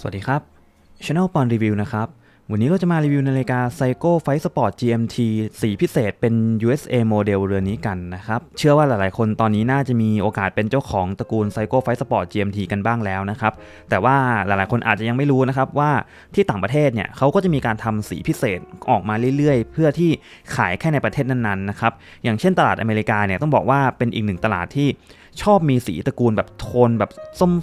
สวัสดีครับ Channel ปอนรีวิวนะครับ วันนี้เราจะมารีวิวนาฬิกา Seiko Fight Sport GMT สีพิเศษเป็น USA โมเดลเรือนนี้กันนะครับ เชื่อว่าหลายๆ คนตอนนี้น่าจะมีโอกาสเป็นเจ้าของตระกูล Seiko Fight Sport GMT กันบ้างแล้วนะครับ แต่ว่าหลายๆ คนอาจจะยังไม่รู้นะครับว่าที่ต่างประเทศเนี่ยเขาก็จะมีการทำสีพิเศษออกมาเรื่อยๆ เพื่อที่ขายแค่ในประเทศนั้นๆ นะครับ อย่างเช่นตลาดอเมริกาเนี่ยต้องบอกว่าเป็นอีกหนึ่งตลาดที่ ชอบมีสีตระกูลแบบโทนแบบ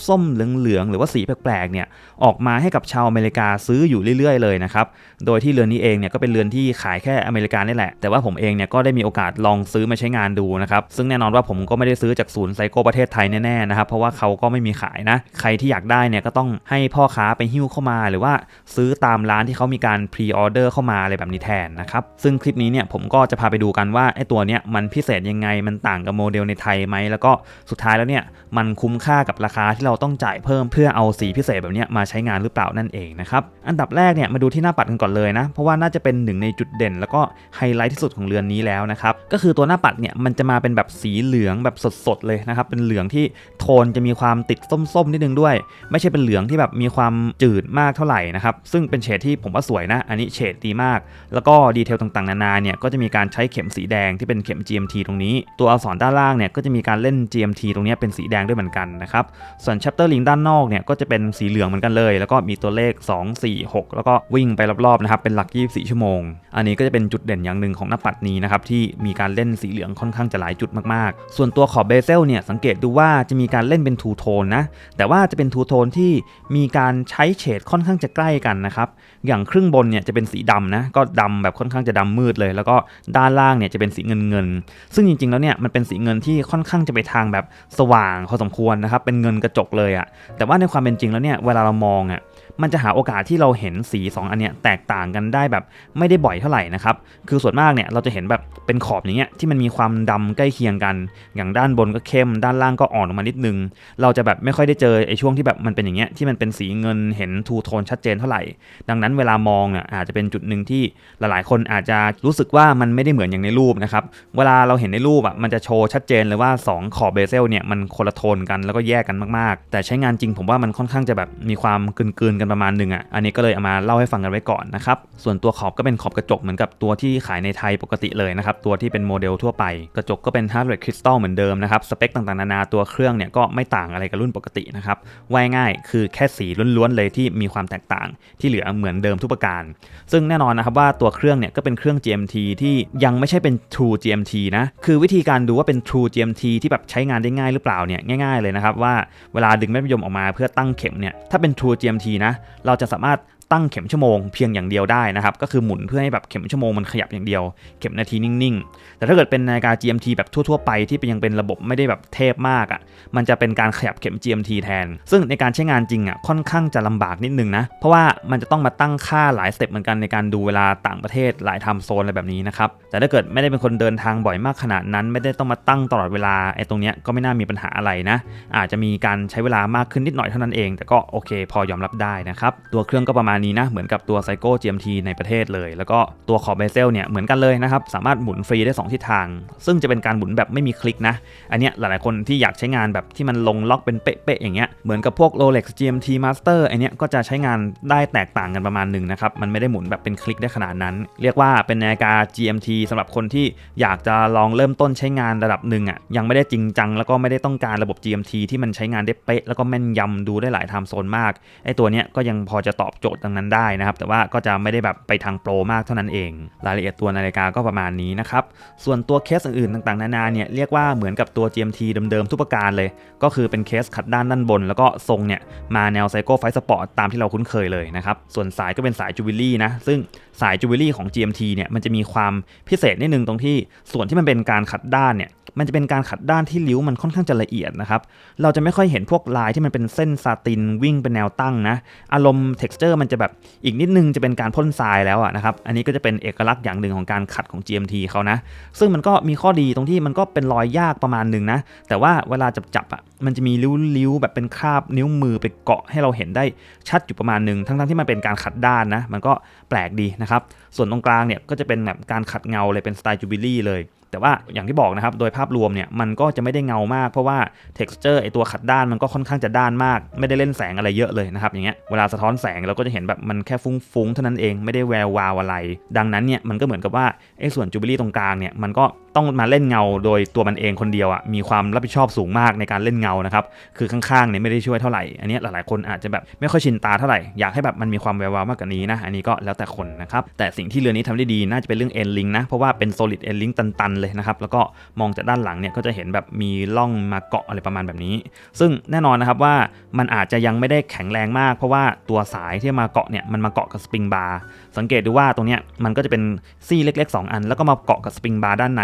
ส้มๆเหลืองๆหรือว่าสีแปลกๆเนี่ยออกมาให้กับชาวอเมริกาซื้ออยู่เรื่อยๆเลยนะครับโดยที่เรือนนี้เองเนี่ยก็เป็นเรือนที่ขายแค่อเมริกานี่แหละ แต่ว่าผมเองเนี่ยก็ได้มีโอกาสลองซื้อมาใช้งานดูนะครับซึ่งแน่นอนว่าผมก็ไม่ได้ซื้อจากศูนย์ไซโก้ประเทศไทยแน่ๆนะครับเพราะว่าเขาก็ไม่มีขายนะใครที่อยากได้เนี่ยก็ต้องให้พ่อค้าไปหิ้วเข้ามา หรือว่าซื้อตามร้านที่เขามีการพรีออเดอร์เข้ามาอะไรแบบนี้แทนนะครับซึ่งคลิปนี้เนี่ยผมก็จะพาไปดูกันว่าไอ้ตัวเนี้ยมันพิเศษยังไงมันต่างกับโมเดลในไทยไหมแล้วก็สุดท้ายแล้วเนี่ยมันคุ้มค่ากับราคาที่เราต้องจ่ายเพิ่มเพื่อเอาสีพิเศษแบบนี้มาใช้งานหรือเปล่านั่นเองนะครับอันดับแรกเนี่ยมาดูที่หน้าปัดกันก่อนเลยนะเพราะว่าน่าจะเป็นหนึ่งในจุดเด่น แล้วก็ไฮไลท์ที่สุดของเรือนนี้แล้วนะครับก็คือตัวหน้าปัดเนี่ยมันจะมาเป็นแบบสีเหลืองแบบสดๆเลยนะครับเป็นเหลืองที่โทนจะมีความติดส้มๆนิดนึงด้วย ไม่ใช่เป็นเหลืองที่แบบมีความจืดมากเท่าไหร่นะครับซึ่งเป็นเฉดที่ผมว่าสวยนะ อันนี้เฉดดีมาก แล้วก็ดีเทลต่างๆ นานาเนี่ยก็จะมีการใช้เข็มสีแดงที่เป็นเข็ม GMT ตรงนี้ ตัวอักษรด้านล่างเนี่ยก็จะมีการเล่น GMT ตรงนี้เป็นสีแดงด้วยเหมือนกันนะครับ ส่วน chapter link ด้านนอกเนี่ยก็จะเป็นสีเหลืองเหมือนกันเลย แล้วก็มีตัวเลข 2 4 6 แล้วก็วิ่งไปรอบๆนะครับเป็นหลัก 24 ชั่วโมง อันนี้ก็จะเป็นจุดเด่นอย่างหนึ่งของหน้าปัดนี้นะครับที่มีการเล่นสีเหลืองค่อนข้างจะหลายจุดมากๆ ส่วนตัวขอบเบเซลเนี่ยสังเกตดูว่าจะมีการเล่นเป็นทูโทนนะแต่ว่าจะเป็นทูโทนที่มีการใช้เฉดค่อนข้างจะใกล้กันนะครับอย่างครึ่งบนเนี่ยจะเป็นสีดำนะก็ดำแบบค่อนข้างจะดำมืดเลย แล้วก็ด้านล่างเนี่ยจะเป็นสีเงินเงินซึ่งจริงๆแล้วเนี่ยมันเป็นสีเงินที่ค่อนข้างจะไปทางแบบสว่างพอสมควรนะครับเป็นเงินกระจกเลยอะแต่ว่าในความเป็นจริงแล้วเนี่ยเวลาเรามองอะ มันจะหาโอกาสที่เราเห็นสี 2 อันเนี้ยแตกต่างกันได้แบบไม่ได้บ่อยเท่าไหร่นะครับคือส่วนมากเนี่ยเราจะเห็นแบบเป็นขอบอย่างเงี้ยที่มันมีความดำใกล้เคียงกัน อย่างด้านบนก็เข้ม ด้านล่างก็อ่อนออกมานิดนึง เราจะแบบไม่ค่อยได้เจอไอ้ช่วงที่แบบมันเป็นอย่างเงี้ยที่มันเป็นสีเงินเห็นทูโทนชัดเจนเท่าไหร่ ดังนั้นเวลามองเนี่ยอาจจะเป็นจุดหนึ่งที่หลายๆ คนอาจจะรู้สึกว่ามันไม่ได้เหมือนอย่างในรูปนะครับเวลาเราเห็นในรูปอะมันจะโชว์ชัดเจนเลยว่า 2 ขอบเบเซลเนี่ยมันคนละโทนกันแล้วก็แยกกันมากๆ แต่ใช้งานจริงผมว่ามันค่อนข้างจะแบบมีความกลืนๆกันประมาณหนึ่งอะอันนี้ก็เลยเอามาเล่าให้ฟังกันไว้ก่อนนะครับส่วนตัวขอบก็เป็นขอบกระจกเหมือนกับตัวที่ขายในไทยปกติเลยนะครับตัวที่เป็นโมเดลทั่วไปกระจกก็เป็นฮาร์ดแวร์คริสตัลเหมือนเดิมนะครับสเปคต่างๆนานาตัวเครื่องเนี่ยก็ไม่ต่างอะไรกับรุ่นปกตินะครับว่ายง่ายคือแค่สีล้วนๆเลยที่มีความแตกต่างที่เหลือเหมือนเดิมทุกประการ ซึ่งแน่นอนนะครับว่าตัวเครื่องเนี่ยก็เป็นเครื่อง GMT ที่ยังไม่ใช่เป็น True GMT นะคือวิธีการดูว่าเป็น True GMT ที่แบบใช้งานได้ง่ายหรือเปล่าเนี่ยง่าย ๆเลยนะครับว่าเวลาดึงแม่พิมออกมาเพื่อตั้งเข็มเนี่ยถ้าเป็น True GMT นะเราจะสามารถ ตั้งเข็มชั่วโมงเพียงอย่างเดียวได้นะครับ ก็คือหมุนเพื่อให้แบบเข็มชั่วโมงมันขยับอย่างเดียว เข็มนาทีนิ่งๆ แต่ถ้าเกิดเป็นนาฬิกา GMT แบบทั่วๆไปที่ยังเป็นระบบไม่ได้แบบเทพมากอะ่ะ มันจะเป็นการขยับเข็ม GMT แทน ซึ่งในการใช้งานจริงอะ่ะค่อนข้างจะลำบากนิดนึงนะ เพราะว่ามันจะต้องมาตั้งค่าหลายสเต็ปเหมือนกันในการดูเวลาต่างประเทศหลายไทม์โซนอะไรแบบนี้นะครับ แต่ถ้าเกิดไม่ได้เป็นคนเดินทางบ่อยมากขนาดนั้น ไม่ได้ต้องมาตั้งตลอดเวลาไอ้ตรงเนี้ยก็ไม่น่ามีปัญหาอะไรนะ อาจจะมีการใช้เวลามากขึ้นนิดหน่อยเท่านั้นเอง แต่ก็โอเค พอยอมรับได้นะครับตัวเครื่องก็ประมาณนี้นะเหมือนกับตัวไซโก้ GMT ในประเทศเลย แล้วก็ตัวขอบเบเซลเนี่ยเหมือนกันเลยนะครับสามารถหมุนฟรีได้ 2 ทิศทาง ซึ่งจะเป็นการหมุนแบบไม่มีคลิกนะ อันเนี้ยหลายๆคนที่อยากใช้งานแบบที่มันลงล็อกเป็นเป๊ะๆอย่างเงี้ยเหมือนกับพวก Rolex GMT Master อันเนี้ยก็จะใช้งานได้แตกต่างกันประมาณหนึ่งนะครับมันไม่ได้หมุนแบบเป็นคลิกได้ขนาดนั้น เรียกว่าเป็นนาฬิกา GMT สำหรับคนที่อยากจะลองเริ่มต้นใช้งานระดับหนึ่งอะยังไม่ได้จริงจังแล้วก็ไม่ได้ต้องการระบบ GMT ที่มันใช้งานได้เป๊ะแล้วก็แม่นยำดูได้หลายไทม์โซนมากไอตัวเนี้ยก็ยังพอจะตอบโจทย์ดังนั้นได้นะครับ แต่ว่าก็จะไม่ได้แบบไปทางโปรมากเท่านั้นเอง รายละเอียดตัวนาฬิกาก็ประมาณนี้นะครับ ส่วนตัวเคสอื่นๆต่างๆ นานาเนี่ยเรียกว่าเหมือนกับตัว GMT เดิมๆทุกประการเลย ก็คือเป็นเคสขัดด้านด้านบน แล้วก็ทรงเนี่ยมาแนวไซโก้ไฟสปอร์ตตามที่เราคุ้นเคยเลยนะครับ ส่วนสายก็เป็นสายจูวิลี่นะ ซึ่งสายจูวิลี่ของ GMT เนี่ยมันจะมีความพิเศษนิดนึงตรงที่ส่วนที่มันเป็นการขัดด้านเนี่ย มันจะเป็นการขัดด้านที่ริ้วมันค่อนข้างจะละเอียดนะครับ เราจะไม่ค่อยเห็นพวกลายที่มันเป็นเส้นซาตินวิ่งเป็นแนวตั้งนะ อารมณ์ texture มันจะแบบอีกนิดนึงจะเป็นการพ่นทรายแล้วอะนะครับ อันนี้ก็จะเป็นเอกลักษณ์อย่างหนึ่งของการขัดของ GMT เขานะ ซึ่งมันก็มีข้อดีตรงที่มันก็เป็นรอยยากประมาณหนึ่งนะ แต่ว่าเวลาจับจับอะมันจะมีริ้วๆแบบเป็นคราบนิ้วมือไปเกาะให้เราเห็นได้ชัดอยู่ประมาณหนึ่งทั้งๆที่มันเป็นการขัดด้านนะ มันก็แปลกดีนะครับ ส่วนตรงกลางเนี่ยก็จะเป็นแบบการขัดเงาเลยเป็นสไตล์จูบิลี่เลย แต่ว่าอย่างที่บอกนะครับโดยภาพรวมเนี่ยมันก็จะไม่ได้เงามาก เพราะว่า t e x t อร์ไอตัวขัดด้านมันก็ค่อนข้างจะด้านมาก ไม่ได้เล่นแสงอะไรเยอะเลยนะครับอย่างเงี้ยเวลาสะท้อนแสงเราก็จะเห็นแบบมันแค่ฟุ้งๆเท่านั้นเองไม่ได้แวววาวอะไร ดังนั้นเนี่ยมันก็เหมือนกับว่าไอ้ส่วนจูเบลี่ตรงกลางเนี่ยมันก็ ต้องมาเล่นเงาโดยตัวมันเองคนเดียวอะมีความรับผิดชอบสูงมากในการเล่นเงานะครับคือข้างๆเนี่ยไม่ได้ช่วยเท่าไหร่อันนี้หลายๆคนอาจจะแบบไม่ค่อยชินตาเท่าไหร่อยากให้แบบมันมีความแวววาวมากกว่านี้นะอันนี้ก็แล้วแต่คนนะครับแต่สิ่งที่เรือนี้ทำได้ดีน่าจะเป็นเรื่อง end link นะเพราะว่าเป็น solid end link ตันๆเลยนะครับแล้วก็มองจากด้านหลังเนี่ยก็จะเห็นแบบมีร่องมาเกาะอะไรประมาณแบบนี้ ซึ่งแน่นอนนะครับว่ามันอาจจะยังไม่ได้แข็งแรงมาก เพราะว่าตัวสายที่มาเกาะเนี่ยมันมาเกาะกับสปริงบาร์สังเกตดูว่าตรงเนี้ยมันก็จะเป็นซี่เล็ก ๆ 2 อัน แล้วก็มาเกาะกับสปริงบาร์ด้านใน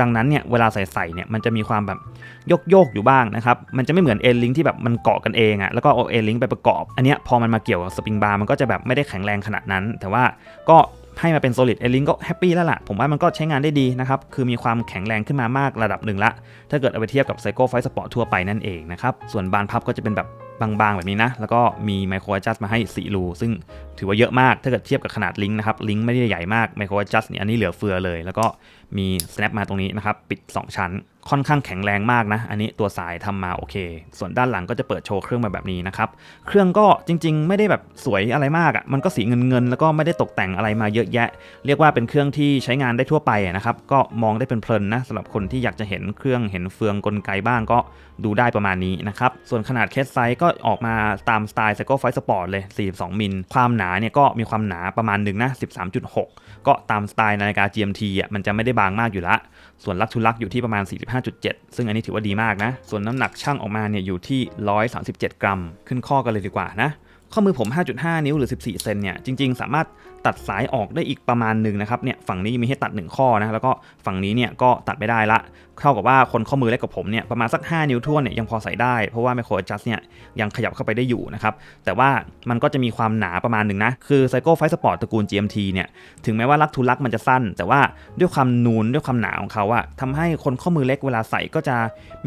ดังนั้นเนี่ยเวลาใส่ๆเนี่ยมันจะมีความแบบโยกโยกอยู่บ้างนะครับมันจะไม่เหมือนเอ็นลิงที่แบบมันเกาะกันเองอะแล้วก็เอาเอ็นลิงไปประกอบ อันเนี้ยพอมันมาเกี่ยวกับสปริงบาร์มันก็จะแบบไม่ได้แข็งแรงขนาดนั้น แต่ว่าก็ให้มาเป็น solid e l i n ก็แฮปปี้แล้วล่ะ ผมว่ามันก็ใช้งานได้ดีนะครับ คือมีความแข็งแรงขึ้นมามากระดับหนึ่งละ ถ้าเกิดเอาไปเทียบกับ Psycho Fight Sport ทั่วไปนั่นเองนะครับ ส่วนบานพับก็จะเป็นแบบบางๆ แบบนี้นะ แล้วก็มีไมโคร adjust มาให้4รู ซึ่งถือว่าเยอะมาก ถ้าเกิดเทียบกับขนาดลิงก์นะครับ ลิงก์ไม่ได้ใหญ่มากไมโคร adjust เนี่ยอันนี้เหลือเฟือเลย แล้วก็มี snap มาตรงนี้นะครับ ปิด 2 ชั้น ค่อนข้างแข็งแรงมากนะ อันนี้ตัวสายทำมาโอเค ส่วนด้านหลังก็จะเปิดโชว์เครื่องมาแบบนี้นะครับ เครื่องก็จริง ๆ ไม่ได้แบบสวยอะไรมากอะ่ะ มันก็สีเงินเงินๆแล้วก็ไม่ได้ตกแต่งอะไรมาเยอะแยะ เรียกว่าเป็นเครื่องที่ใช้งานได้ทั่วไปนะครับ ก็มองได้เป็นเพลินนะสำหรับคนที่อยากจะเห็นเครื่องเห็นเฟืองกลไกบ้างก็ดูได้ประมาณนี้นะครับ ส่วนขนาดเคสไซส์ก็ออกมาตามสไตล์ Psycho Fight Sport เลย 42 มิล ความหนาเนี่ยก็มีความหนาประมาณหนึ่งนะ 13.6 ก็ตามสไตล์นาฬิกา GMT อะมันจะไม่ได้บางมากอยู่ละ ส่วนลักทุลักอยู่ที่ประมาณ 45.7 ซึ่งอันนี้ถือว่าดีมากนะ ส่วนน้ำหนักช่างออกมาเนี่ยอยู่ที่ 137 กรัม ขึ้นข้อกันเลยดีกว่านะ ข้อมือผม 5.5 นิ้วหรือ 14 เซนเนี่ย จริง ๆ สามารถตัดสายออกได้อีกประมาณหนึ่งนะครับ เนี่ย ฝั่งนี้มีให้ตัด 1 ข้อนะ แล้วก็ฝั่งนี้เนี่ยก็ตัดไม่ได้ละ เท่ากับว่าคนข้อมือเล็กกว่าผมเนี่ย ประมาณสัก 5 นิ้วท่วนเนี่ยยังพอใส่ได้ เพราะว่าไมโคร adjust เนี่ยยังขยับเข้าไปได้อยู่นะครับ แต่ว่ามันก็จะมีความหนาประมาณหนึ่งนะ คือ Psycho Fight Sport ตระกูล GMT เนี่ย ถึงแม้ว่าลักทุลักมันจะสั้น แต่ว่าด้วยความนูนด้วยความหนาของเขาอะทำให้คนข้อมือเล็กเวลาใส่ก็จะ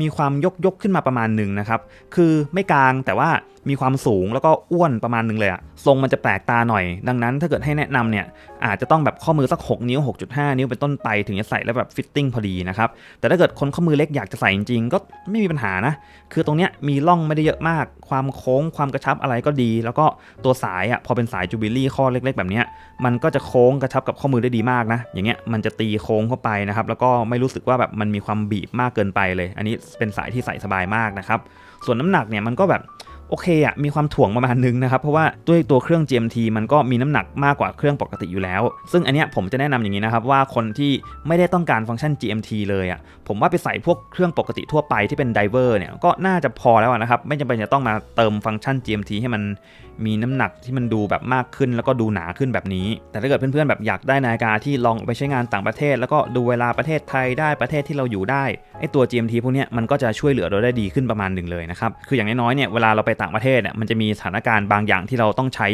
มีความยกยกขึ้นมาประมาณหนึ่งนะครับ คือไม่กลางแต่ว่ามีความสูงแล้วก็อ้วนประมาณหนึ่งเลยอะทรงมันจะแปลกตาหน่อย ดังนั้นถ้าเกิดให้แนะนำเนี่ยอาจจะต้องแบบข้อมือสัก 6 นิ้ว 6.5 นิ้วเป็นต้นไปถึงจะใส่แล้วแบบฟิตติ้งพอดีนะครับแต่ถ้าเกิดคนข้อมือเล็กอยากจะใส่จริงๆก็ไม่มีปัญหานะ คือตรงเนี้ยมีร่องไม่ได้เยอะมาก ความโค้งความกระชับอะไรก็ดี แล้วก็ตัวสายอะพอเป็นสายจูบิลี่ข้อเล็ก ๆ แบบเนี้ยมันก็จะโค้งกระชับกับข้อมือได้ดีมากนะอย่างเงี้ยมันจะตีโค้งเข้าไปนะครับแล้วก็ไม่รู้สึกว่าแบบมันมีความบีบมากเกินไปเลย อันนี้เป็นสายที่ใส่สบายมากนะครับส่วนน้ำหนักเนี่ยมันก็แบบ โอเคอะมีความถ่วงประมาณนึงนะครับเพราะว่าด้วยตัวเครื่อง GMT มันก็มีน้ำหนักมากกว่าเครื่องปกติอยู่แล้ว ซึ่งอันเนี้ยผมจะแนะนำอย่างนี้นะครับว่าคนที่ไม่ได้ต้องการฟังก์ชัน GMT เลยอะผมว่าไปใส่พวกเครื่องปกติทั่วไปที่เป็นไดเวอร์เนี่ยก็น่าจะพอแล้วนะครับไม่จำเป็นจะต้องมาเติมฟังก์ชัน GMT ให้มันมีน้ำหนักที่มันดูแบบมากขึ้นแล้วก็ดูหนาขึ้นแบบนี้ แต่ถ้าเกิดเพื่อนๆแบบอยากได้นาฬิกาที่ลองไปใช้งานต่างประเทศ แล้วก็ดูเวลาประเทศไทยได้ประเทศที่เราอยู่ได้ไอตัว GMT พวกเนี้ยมันก็จะช่วยเหลือเราได้ดีขึ้นประมาณหนึ่งเลยนะครับคืออย่างน้อยๆเนี่ยเวลาเราไปต่างประเทศเนี่ยมันจะมีสถานการณ์บางอย่างที่เราต้องใช้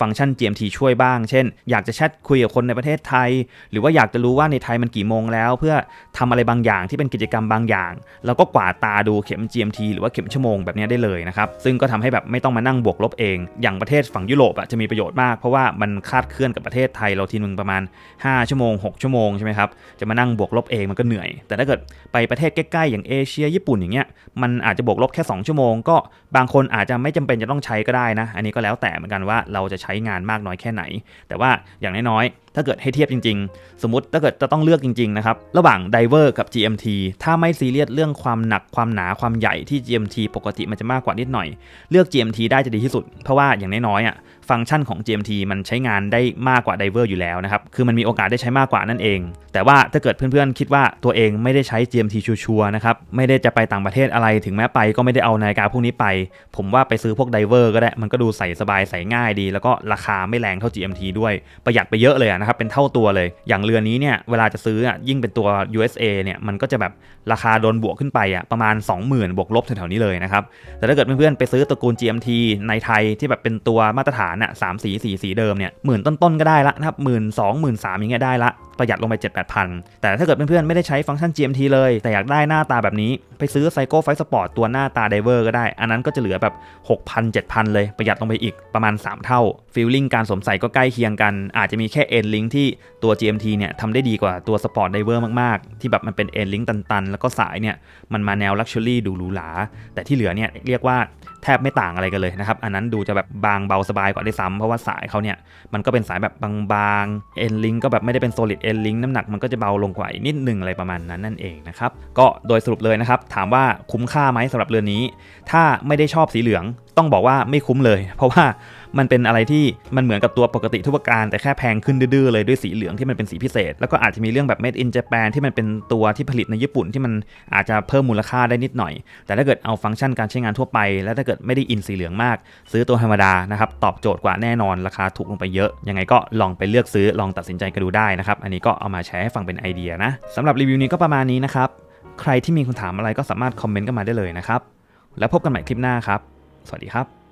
ฟังก์ชัน GMT ช่วยบ้าง เช่น อยากจะแชทคุยกับคนในประเทศไทย หรือว่าอยากจะรู้ว่าในไทยมันกี่โมงแล้ว เพื่อทำอะไรบางอย่างที่เป็นกิจกรรมบางอย่าง แล้วก็กวาดตาดูเข็ม GMT หรือว่าเข็มชั่วโมงแบบนี้ได้เลยนะครับ ซึ่งก็ทำให้แบบไม่ต้องมานั่งบวกลบเอง อย่างประเทศฝั่งยุโรปอะจะมีประโยชน์มาก เพราะว่ามันคาดเคลื่อนกับประเทศไทยเราทีนึงประมาณ 5 ชั่วโมง 6 ชั่วโมงใช่ไหมครับ จะมานั่งบวกลบเองมันก็เหนื่อย แต่ถ้าเกิดไปประเทศใกล้ๆอย่างเอเชียญี่ปุ่นอย่างเงี้ย มันอาจจะบวกลบแค่ 2 ชั่วโมงก็บางคนอาจจะไม่จำเป็นจะต้องใช้ก็ได้นะ อันนี้ก็แล้วแต่เหมือนกันว่าเราจะใช้งานมากน้อยแค่ไหน แต่ว่าอย่างน้อยๆ ถ้าเกิดให้เทียบจริง ๆ สมมติถ้าเกิดจะต้องเลือกจริง ๆ นะครับ ระหว่างไดเวอร์กับ GMT ถ้าไม่ซีเรียสเรื่องความหนักความหนาความใหญ่ที่ GMT ปกติมันจะมากกว่านิดหน่อย เลือก GMT ได้จะดีที่สุด เพราะว่าอย่างน้อยๆอะฟังก์ชันของ GMT มันใช้งานได้มากกว่าไดเวอร์อยู่แล้วนะครับ คือมันมีโอกาสได้ใช้มากกว่านั่นเอง แต่ว่าถ้าเกิดเพื่อนๆ คิดว่าตัวเองไม่ได้ใช้ GMT ชัวร์ๆนะครับ ไม่ได้จะไปต่างประเทศอะไร ถึงแม้ไปก็ไม่ได้เอานาฬิกาพวกนี้ไป ผมว่าไปซื้อพวกไดเวอร์ก็ได้ มันก็ดูใส่สบายใส่ง่ายดี แล้วก็ราคาไม่แรงเท่า GMT ด้วย ประหยัดไปเยอะเลยนะครับเป็นเท่าตัวเลย อย่างเรือนี้เนี่ยเวลาจะซื้ออะยิ่งเป็นตัว USA เนี่ยมันก็จะแบบราคาโดนบวกขึ้นไปอะประมาณ 20,000 บวกลบแถวๆนี้เลยนะครับแต่ถ้าเกิดเพื่อนๆไปซื้อตระกูล GMT ในไทยที่แบบเป็นตัวมาตรฐานอะสามสีสีสีเดิมเนี่ยหมื่นต้นๆก็ได้ละนะครับหมื่นสองหมื่นสามอย่างเงี้ยได้ละประหยัดลงไป7 8พันแต่ถ้าเกิดเพื่อนๆไม่ได้ใช้ฟังก์ชัน GMT เลย แต่อยากได้หน้าตาแบบนี้ ไปซื้อ Psycho Fight Sport ตัวหน้าตา Diver ก็ได้ อันนั้นก็จะเหลือแบบ 6,000 7,000 เลย ประหยัดลงไปอีกประมาณ 3 เท่าฟีลลิ่งการสวมใส่ก็ใกล้เคียงกัน อาจจะมีแค่ End Link ที่ตัว GMT เนี่ยทำได้ดีกว่าตัว Sport Diver มากๆ ที่แบบมันเป็น End Link ตันๆ แล้วก็สายเนี่ยมันมาแนว Luxury ดูหรูหราแต่ที่เหลือเนี่ยเรียกว่าแทบไม่ต่างอะไรกันเลยนะครับ อันนั้นดูจะแบบบางเบาสบายกว่าได้ซ้ำเพราะว่าสายเขาเนี่ยมันก็เป็นสายแบบบางๆเอ็นลิงก็แบบไม่ได้เป็น solid เอ็นลิงน้ำหนักมันก็จะเบาลงกว่าอีกนิดหนึ่งอะไรประมาณนั้นนั่นเองนะครับก็โดยสรุปเลยนะครับถามว่าคุ้มค่าไหมสำหรับเรือนนี้ ถ้าไม่ได้ชอบสีเหลืองต้องบอกว่าไม่คุ้มเลย เพราะว่า มันเป็นอะไรที่มันเหมือนกับตัวปกติทุกประการ แต่แค่แพงขึ้นดื้อๆเลยด้วยสีเหลืองที่มันเป็นสีพิเศษ แล้วก็อาจจะมีเรื่องแบบ made in Japan ที่มันเป็นตัวที่ผลิตในญี่ปุ่นที่มันอาจจะเพิ่มมูลค่าได้นิดหน่อย แต่ถ้าเกิดเอาฟังก์ชันการใช้งานทั่วไป แล้วถ้าเกิดไม่ได้อินสีเหลืองมาก ซื้อตัวธรรมดานะครับตอบโจทย์กว่าแน่นอนราคาถูกลงไปเยอะ ยังไงก็ลองไปเลือกซื้อลองตัดสินใจกันดูได้นะครับอันนี้ก็เอามาแชร์ให้ฟังเป็นไอเดียนะสำหรับรีวิวนี้ก็ประมาณนี้นะครับใครที่มีคำถามอะไรก็สามารถคอมเมนต์กันมาได้เลยนะครับแล้วพบกันใหม่คลิปหน้าครับ สวัสดีครับ